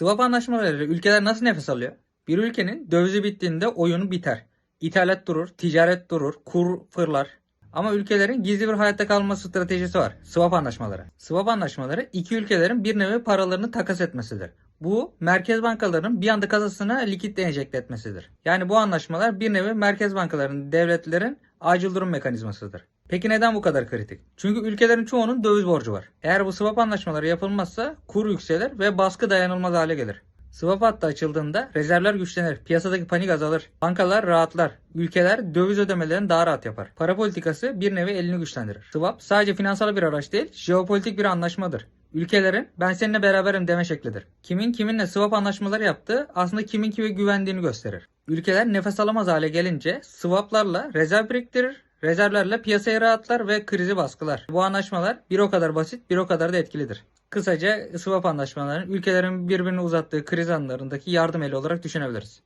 Swap anlaşmalarıyla ülkeler nasıl nefes alıyor? Bir ülkenin dövizi bittiğinde oyunu biter. İthalat durur, ticaret durur, kur fırlar. Ama ülkelerin gizli bir hayatta kalma stratejisi var. Swap anlaşmaları. Swap anlaşmaları iki ülkelerin bir nevi paralarını takas etmesidir. Bu merkez bankalarının bir anda kasasına likitle enjekte etmesidir. Yani bu anlaşmalar bir nevi merkez bankalarının, devletlerin acil durum mekanizmasıdır. Peki neden bu kadar kritik? Çünkü ülkelerin çoğunun döviz borcu var. Eğer bu swap anlaşmaları yapılmazsa kur yükselir ve baskı dayanılmaz hale gelir. Swap hattı açıldığında rezervler güçlenir, piyasadaki panik azalır, bankalar rahatlar, ülkeler döviz ödemelerini daha rahat yapar. Para politikası bir nevi elini güçlendirir. Swap sadece finansal bir araç değil, jeopolitik bir anlaşmadır. Ülkelerin ben seninle beraberim deme şeklidir. Kimin kiminle swap anlaşmaları yaptığı aslında kimin kime güvendiğini gösterir. Ülkeler nefes alamaz hale gelince swaplarla rezerv biriktirir, rezervlerle piyasayı rahatlar ve krizi baskılar. Bu anlaşmalar bir o kadar basit bir o kadar da etkilidir. Kısaca swap anlaşmalarını ülkelerin birbirine uzattığı kriz anlarındaki yardım eli olarak düşünebiliriz.